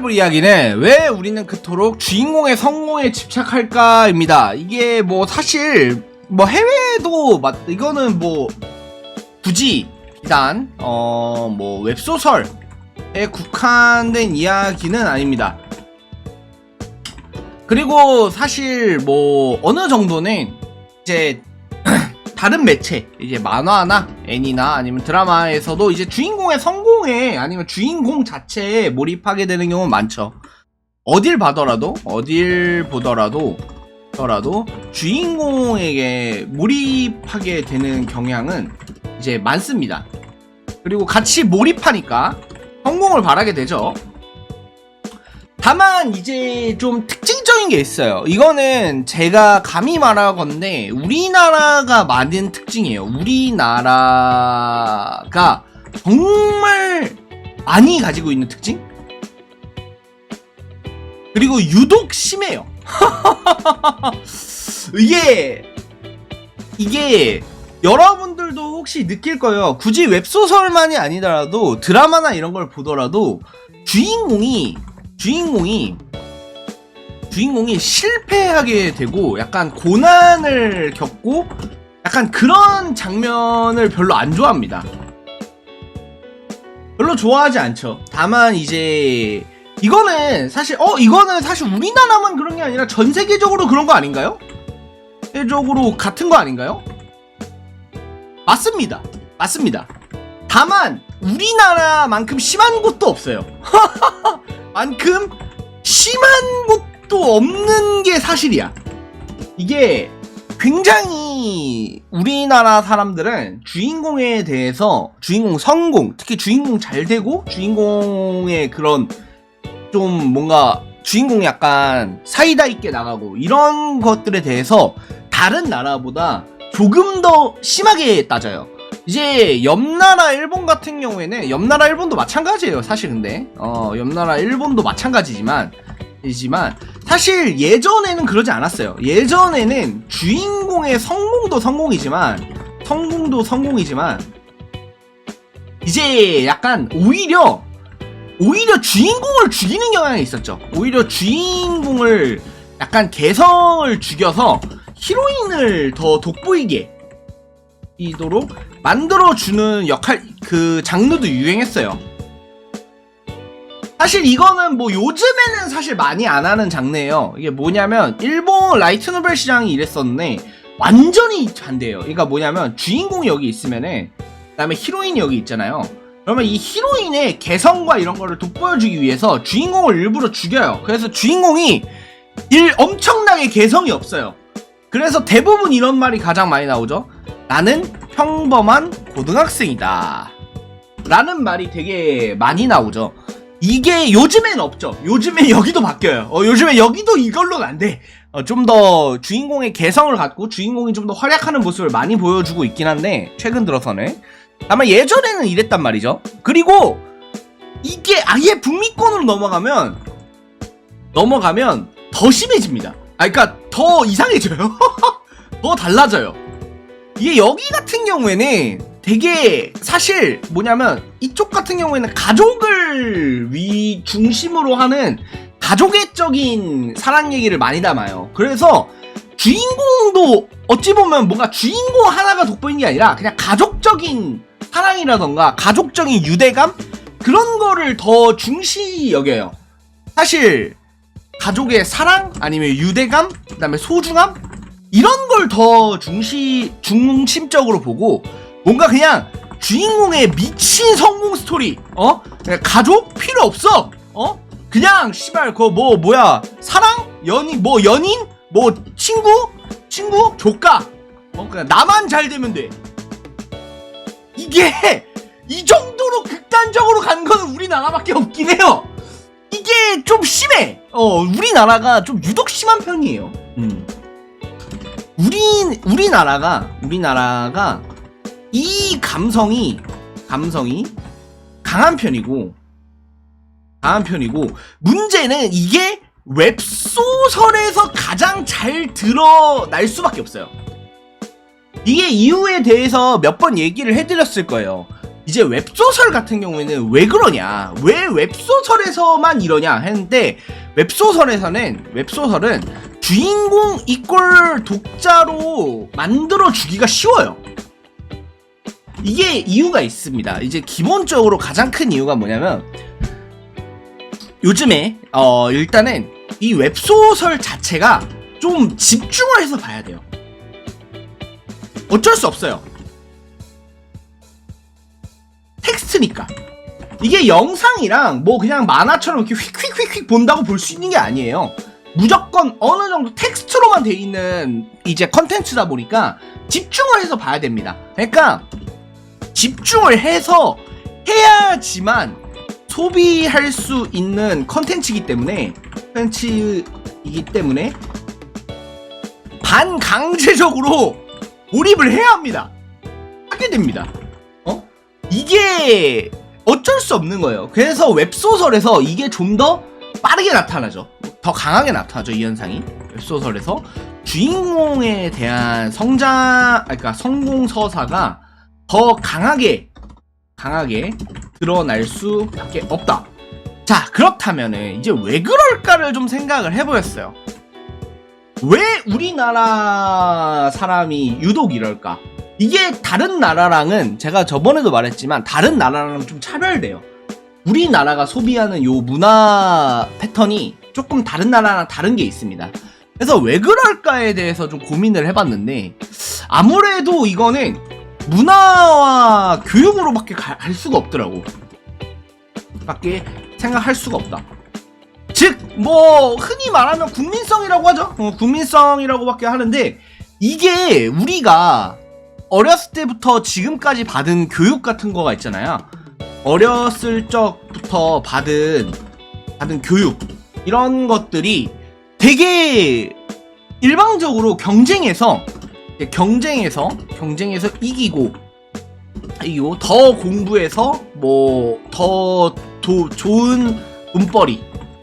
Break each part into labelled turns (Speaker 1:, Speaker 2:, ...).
Speaker 1: 해볼 이야기는 왜 우리는 그토록 주인공의 성공에 집착할까입니다. 이게 뭐 사실 뭐 해외도 맞 이거는 뭐 굳이 비단 어 뭐 웹소설에 국한된 이야기는 아닙니다. 그리고 사실 뭐 어느 정도는 이제 다른 매체 이제 만화나 애니나 아니면 드라마에서도 이제 주인공의 성공에 아니면 주인공 자체에 몰입하게 되는 경우는 많죠. 어딜 봐더라도 어딜 보더라도 더라도 주인공에게 몰입하게 되는 경향은 이제 많습니다. 그리고 같이 몰입하니까 성공을 바라게 되죠. 다만 이제 좀 특징적인 게 있어요. 이거는 제가 감히 말하건데 우리나라가 많은 특징이에요. 우리나라가 정말 많이 가지고 있는 특징? 그리고 유독 심해요. 이게 이게 여러분들도 혹시 느낄 거예요. 굳이 웹소설만이 아니더라도 드라마나 이런 걸 보더라도 주인공이 주인공이 주인공이 실패하게 되고 약간 고난을 겪고 약간 그런 장면을 별로 안 좋아합니다. 별로 좋아하지 않죠. 다만 이제 이거는 사실 어 이거는 사실 우리나라만 그런 게 아니라 전 세계적으로 그런 거 아닌가요? 세계적으로 같은 거 아닌가요? 맞습니다. 맞습니다. 다만 우리나라만큼 심한 곳도 없어요. 만큼 심한 곳도 없는 게 사실이야. 이게 굉장히 우리나라 사람들은 주인공에 대해서 주인공 성공, 특히 주인공 잘 되고 주인공의 그런 좀 뭔가 주인공이 약간 사이다 있게 나가고 이런 것들에 대해서 다른 나라보다 조금 더 심하게 따져요. 이제 옆나라 일본 같은 경우에는 옆나라 일본도 마찬가지예요. 사실 근데 어 옆나라 일본도 마찬가지지만 이지만 사실 예전에는 그러지 않았어요. 예전에는 주인공의 성공도 성공이지만 성공도 성공이지만 이제 약간 오히려 오히려 주인공을 죽이는 경향이 있었죠. 오히려 주인공을 약간 개성을 죽여서 히로인을 더 돋보이게 이도록 만들어주는 역할 그 장르도 유행했어요. 사실 이거는 뭐 요즘에는 사실 많이 안 하는 장르예요. 이게 뭐냐면 일본 라이트 노벨 시장이 이랬었는데 완전히 반대예요. 그러니까 뭐냐면 주인공이 여기 있으면은 그다음에 히로인이 여기 있잖아요. 그러면 이 히로인의 개성과 이런 거를 돋보여주기 위해서 주인공을 일부러 죽여요. 그래서 주인공이 일 엄청나게 개성이 없어요. 그래서 대부분 이런 말이 가장 많이 나오죠. 나는 평범한 고등학생이다. 라는 말이 되게 많이 나오죠. 이게 요즘엔 없죠. 요즘엔 여기도 바뀌어요. 어, 요즘엔 여기도 이걸로는 안 돼. 어, 좀 더 주인공의 개성을 갖고 주인공이 좀 더 활약하는 모습을 많이 보여주고 있긴 한데 최근 들어서는 아마 예전에는 이랬단 말이죠. 그리고 이게 아예 북미권으로 넘어가면 넘어가면 더 심해집니다. 아, 그러니까 더 이상해져요. 더 달라져요. 이게 여기 같은 경우에는 되게 사실 뭐냐면 이쪽 같은 경우에는 가족을 위 중심으로 하는 가족애적인 사랑 얘기를 많이 담아요. 그래서 주인공도 어찌 보면 뭔가 주인공 하나가 돋보이는 게 아니라 그냥 가족적인 사랑이라던가 가족적인 유대감 그런 거를 더 중시 여겨요. 사실 가족의 사랑 아니면 유대감 그다음에 소중함 이런 걸 더 중시 중심적으로 보고 뭔가 그냥 주인공의 미친 성공 스토리 어? 가족 필요 없어. 어? 그냥 씨발 그거 뭐 뭐야? 사랑? 연인? 뭐 연인? 뭐 친구? 친구? 조카? 어? 그냥 나만 잘 되면 돼. 이게 이 정도로 극단적으로 간 거는 우리나라밖에 없긴 해요. 이게 좀 심해. 어 우리나라가 좀 유독 심한 편이에요. 음. 우리 우리나라가 우리나라가 이 감성이 감성이 강한 편이고 강한 편이고 문제는 이게 웹소설에서 가장 잘 드러날 수밖에 없어요. 이게 이유에 대해서 몇 번 얘기를 해드렸을 거예요. 이제 웹소설 같은 경우에는 왜 그러냐? 왜 웹소설에서만 이러냐 했는데 웹소설에서는 웹소설은 주인공 이꼴 독자로 만들어 주기가 쉬워요. 이게 이유가 있습니다. 이제 기본적으로 가장 큰 이유가 뭐냐면 요즘에 어 일단은 이 웹소설 자체가 좀 집중을 해서 봐야 돼요. 어쩔 수 없어요. 텍스트니까. 이게 영상이랑 뭐 그냥 만화처럼 이렇게 휙휙휙휙 본다고 볼 수 있는 게 아니에요. 무조건 어느 정도 텍스트로만 돼 있는 이제 컨텐츠다 보니까 집중을 해서 봐야 됩니다. 그러니까 집중을 해서 해야지만 소비할 수 있는 컨텐츠이기 때문에 컨텐츠이기 때문에 반강제적으로 몰입을 해야 합니다. 하게 됩니다. 어? 이게 어쩔 수 없는 거예요. 그래서 웹소설에서 이게 좀더 빠르게 나타나죠. 더 강하게 나타나죠, 이 현상이. 웹소설에서 주인공에 대한 성장, 아, 그러니까 성공 서사가 더 강하게, 강하게 드러날 수밖에 없다. 자, 그렇다면은 이제 왜 그럴까를 좀 생각을 해보였어요. 왜 우리나라 사람이 유독 이럴까? 이게 다른 나라랑은 제가 저번에도 말했지만 다른 나라랑 좀 차별돼요. 우리나라가 소비하는 요 문화 패턴이 조금 다른 나라랑 다른 게 있습니다. 그래서 왜 그럴까에 대해서 좀 고민을 해봤는데 아무래도 이거는 문화와 교육으로밖에 가- 갈 수가 없더라고. 밖에 생각할 수가 없다. 즉, 뭐, 흔히 말하면 국민성이라고 하죠. 어, 국민성이라고밖에 하는데, 이게 우리가 어렸을 때부터 지금까지 받은 교육 같은 거가 있잖아요. 어렸을 적부터 받은, 받은 교육. 이런 것들이 되게 일방적으로 경쟁해서, 경쟁해서, 경쟁해서 이기고, 이기고, 더 공부해서, 뭐, 더 도, 좋은 돈벌이,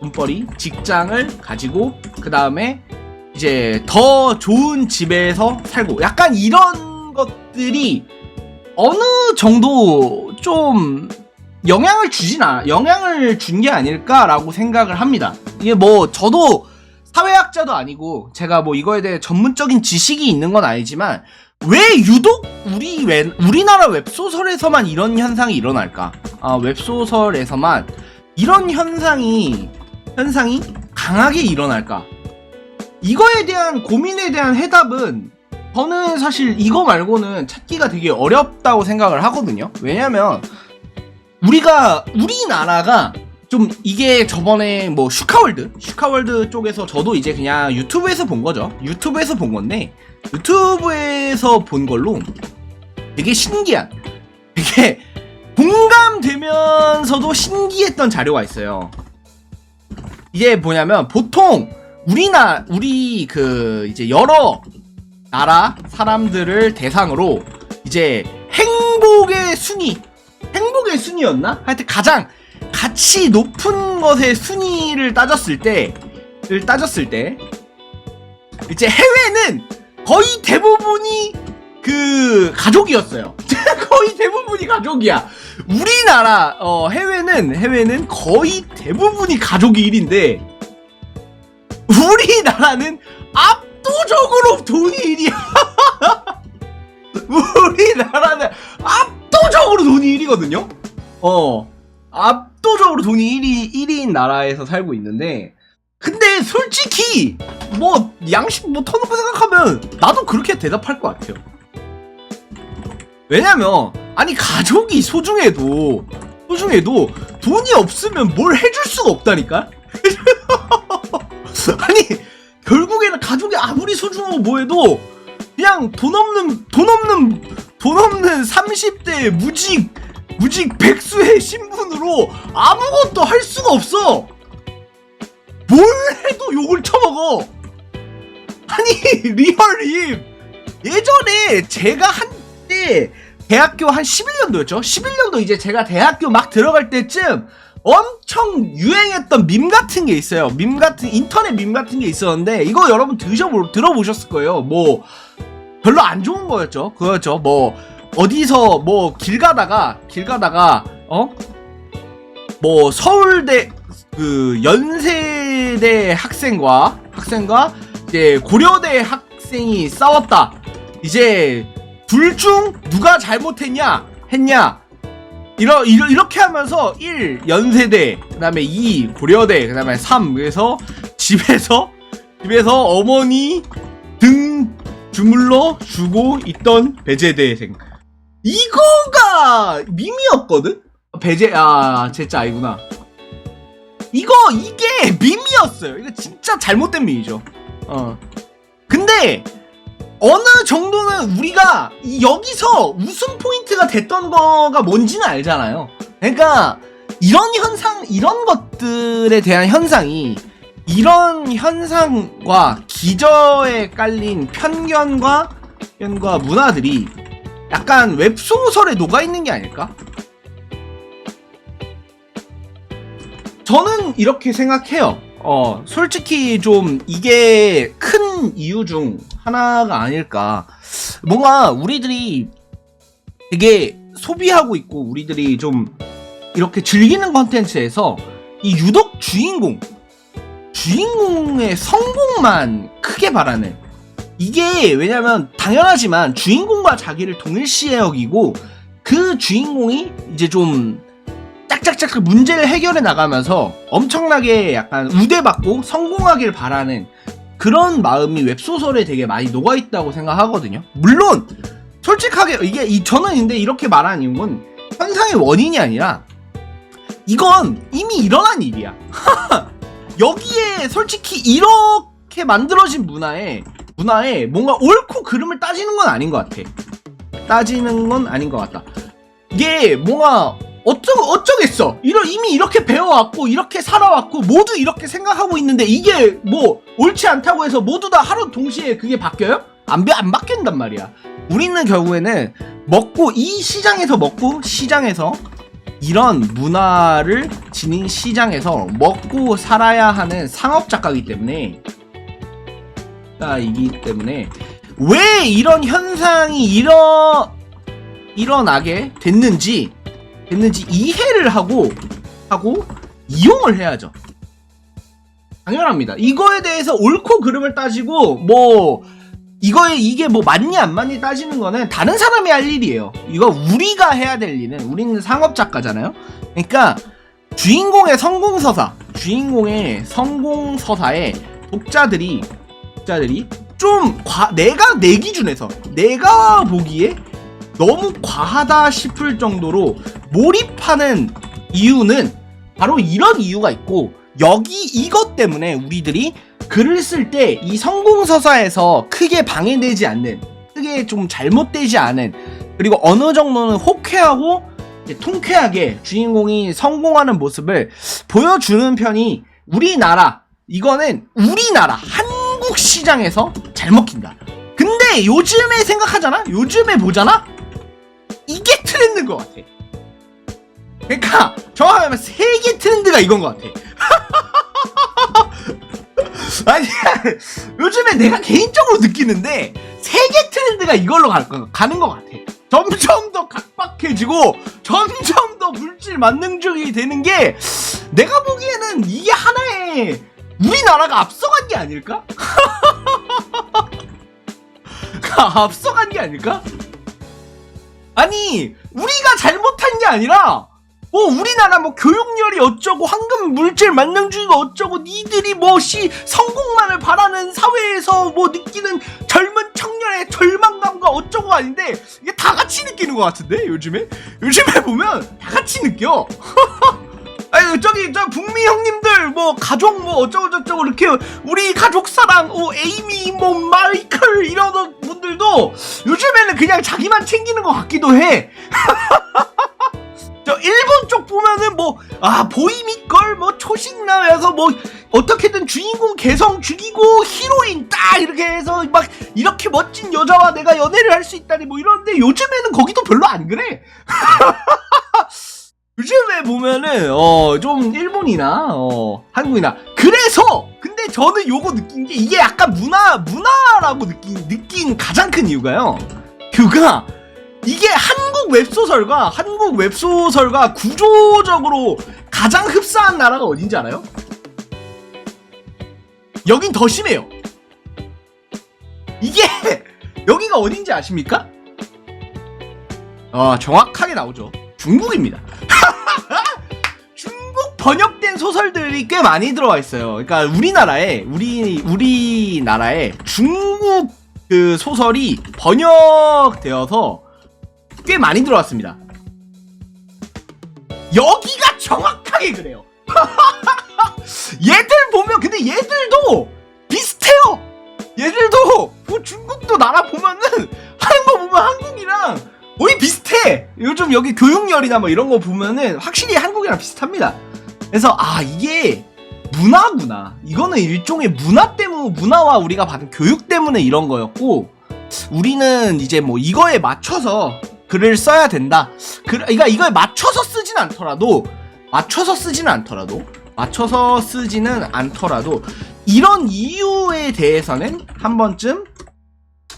Speaker 1: 돈벌이, 직장을 가지고 그 다음에 이제 더 좋은 집에서 살고 약간 이런 것들이 어느 정도 좀 영향을 주진 않아 영향을 준 게 아닐까라고 생각을 합니다. 이게 뭐 저도 사회학자도 아니고 제가 뭐 이거에 대해 전문적인 지식이 있는 건 아니지만 왜 유독 우리 웹, 우리나라 웹소설에서만 이런 현상이 일어날까? 아, 웹소설에서만 이런 현상이 현상이 강하게 일어날까? 이거에 대한 고민에 대한 해답은 저는 사실 이거 말고는 찾기가 되게 어렵다고 생각을 하거든요. 왜냐면 우리가 우리나라가 좀 이게 저번에 뭐 슈카월드 슈카월드 쪽에서 저도 이제 그냥 유튜브에서 본 거죠. 유튜브에서 본 건데 유튜브에서 본 걸로 되게 신기한 되게 공감되면서도 신기했던 자료가 있어요. 이게 뭐냐면 보통 우리나 우리 그 이제 여러 나라 사람들을 대상으로 이제 행복의 순위 행복의 순위였나? 하여튼 가장 가치 높은 것의 순위를 따졌을 때를 따졌을 때 이제 해외는 거의 대부분이 그 가족이었어요. 거의 대부분이 가족이야. 우리나라 어 해외는 해외는 거의 대부분이 가족이 1인데 우리나라는 압도적으로 돈이 1이야. 우리나라는 압도적으로 돈이 1이거든요. 어. 압도적으로 돈이 1위 1위인 나라에서 살고 있는데 근데 솔직히 뭐 양심 뭐 터놓고 생각하면 나도 그렇게 대답할 것 같아요. 왜냐면 아니 가족이 소중해도 소중해도 돈이 없으면 뭘 해줄 수가 없다니까. 아무리 소중하고 뭐해도 그냥 돈 없는 돈 없는 돈 없는 30대 무직 무직 백수의 신분으로 아무것도 할 수가 없어. 뭘 해도 욕을 쳐먹어. 아니 리얼임 예전에 제가 한때 대학교 한 11년도였죠. 11년도 이제 제가 대학교 막 들어갈 때쯤 엄청 유행했던 밈 같은 게 있어요. 밈 같은 인터넷 밈 같은 게 있었는데 이거 여러분 드셔보 들어보셨을 거예요. 뭐 별로 안 좋은 거였죠. 그거였죠. 뭐 어디서 뭐 길 가다가 길 가다가 어? 뭐 서울대 그 연세대 학생과 학생과 이제 고려대 학생이 싸웠다. 이제 둘 중 누가 잘못했냐 했냐 이러, 이러, 이렇게 하면서 1 연세대 그 다음에 2 고려대 그 다음에 3 그래서 집에서 집에서 어머니 등 주물러 주고 있던 배제대생. 이거가 밈이었거든? 배제 아 제짜 아니구나. 이거 이게 밈이었어요. 이거 진짜 잘못된 밈이죠. 어. 근데 어느 정도는 우리가 이- 여기서 웃음 포인트가 됐던 거가 뭔지는 알잖아요. 그러니까 이런 현상, 이런 것들에 대한 현상이 이런 현상과 기저에 깔린 편견과 편견과 문화들이 약간 웹소설에 녹아 있는 게 아닐까? 저는 이렇게 생각해요. 어, 솔직히 좀 이게 큰 이유 중 하나가 아닐까. 뭔가 우리들이 되게 소비하고 있고 우리들이 좀 이렇게 즐기는 컨텐츠에서 이 유독 주인공, 주인공의 성공만 크게 바라는 이게 왜냐면 당연하지만 주인공과 자기를 동일시해 여기고 그 주인공이 이제 좀 짝짝짝 그 문제를 해결해 나가면서 엄청나게 약간 우대받고 성공하길 바라는 그런 마음이 웹소설에 되게 많이 녹아 있다고 생각하거든요. 물론 솔직하게 이게 이 저는 근데 이렇게 말하는 이유는 현상의 원인이 아니라 이건 이미 일어난 일이야. 여기에 솔직히 이렇게 만들어진 문화에 문화에 뭔가 옳고 그름을 따지는 건 아닌 것 같아. 따지는 건 아닌 것 같다. 이게 뭔가 어쩌 어쩌겠어. 이런 이미 이렇게 배워왔고 이렇게 살아왔고 모두 이렇게 생각하고 있는데 이게 뭐 옳지 않다고 해서 모두 다 하루 동시에 그게 바뀌어요? 안, 바- 안 바뀐단 말이야. 우리는 결국에는 먹고 이 시장에서 먹고 시장에서 이런 문화를 지닌 시장에서 먹고 살아야 하는 상업 작가이기 때문에 이기 때문에 왜 이런 현상이 일어 일어나게 됐는지 됐는지 이해를 하고 하고 이용을 해야죠. 당연합니다. 이거에 대해서 옳고 그름을 따지고 뭐 이거에 이게 뭐 맞니 안 맞니 따지는 거는 다른 사람이 할 일이에요. 이거 우리가 해야 될 일은 우리는 상업 작가잖아요. 그러니까 주인공의 성공 서사, 주인공의 성공 서사에 독자들이 독자들이 좀 과, 내가 내 기준에서 내가 보기에 너무 과하다 싶을 정도로 몰입하는 이유는 바로 이런 이유가 있고 여기 이것 때문에 우리들이 글을 쓸 때 이 성공서사에서 크게 방해되지 않는 크게 좀 잘못되지 않은 그리고 어느 정도는 호쾌하고 이제 통쾌하게 주인공이 성공하는 모습을 보여주는 편이 우리나라 이거는 우리나라 한국 시장에서 잘 먹힌다. 근데 요즘에 생각하잖아? 요즘에 보잖아 이게 트렌드인 것 같아 그러니까 정확하게 말하면 세계 트렌드가 이건 것 같아 아니 요즘에 내가 개인적으로 느끼는데 세계 트렌드가 이걸로 갈 거, 가는 것 같아. 점점 더 각박해지고 점점 더 물질 만능적이 되는 게 내가 보기에는 이게 하나의 우리나라가 앞서간 게 아닐까? 앞서간 게 아닐까? 아니 우리가 잘못한 게 아니라 뭐 우리나라 뭐 교육열이 어쩌고 황금 물질 만능주의가 어쩌고 니들이 뭐시 성공만을 바라는 사회에서 뭐 느끼는 젊은 청년의 절망감과 어쩌고 아닌데 이게 다 같이 느끼는 것 같은데 요즘에 요즘에 보면 다 같이 느껴. 아유 저기 저 북미 형님들 뭐 가족 뭐 어쩌고 저쩌고 이렇게 우리 가족 사랑 어 에이미 뭐 마이클 이런 분들도 요즘에는 그냥 자기만 챙기는 것 같기도 해. 저 일본 쪽 보면은 뭐 아 보이미걸 뭐 초식남에서 뭐 어떻게든 주인공 개성 죽이고 히로인 딱 이렇게 해서 막 이렇게 멋진 여자와 내가 연애를 할 수 있다니 뭐 이런데 요즘에는 거기도 별로 안 그래. 요즘에 보면은 어 좀 일본이나 어 한국이나 그래서 근데 저는 요거 느낀 게 이게 약간 문화 문화라고 느낀 느낀 가장 큰 이유가요. 그가 이게 한국 웹소설과 한국 웹소설과 구조적으로 가장 흡사한 나라가 어딘지 알아요? 여긴 더 심해요. 이게 여기가 어딘지 아십니까? 어, 정확하게 나오죠. 중국입니다. 중국 번역된 소설들이 꽤 많이 들어와 있어요. 그러니까 우리나라에 우리 우리나라에 중국 그 소설이 번역되어서 꽤 많이 들어왔습니다. 여기가 정확하게 그래요. 얘들 보면 근데 얘들도 비슷해요. 얘들도 뭐 중국도 나라 보면은 하는 거 보면 한국이랑 거의 비슷해. 요즘 여기 교육열이나 뭐 이런 거 보면은 확실히 한국이랑 비슷합니다. 그래서 아 이게 문화구나. 이거는 일종의 문화 때문 문화와 우리가 받은 교육 때문에 이런 거였고 우리는 이제 뭐 이거에 맞춰서 글을 써야 된다. 그, 그러니까 이거에 맞춰서 쓰진 않더라도 맞춰서 쓰지는 않더라도 맞춰서 쓰지는 않더라도 이런 이유에 대해서는 한 번쯤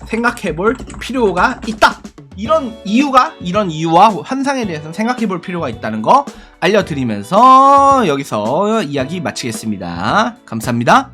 Speaker 1: 생각해 볼 필요가 있다. 이런 이유가 이런 이유와 현상에 대해서 생각해 볼 필요가 있다는 거 알려드리면서 여기서 이야기 마치겠습니다. 감사합니다.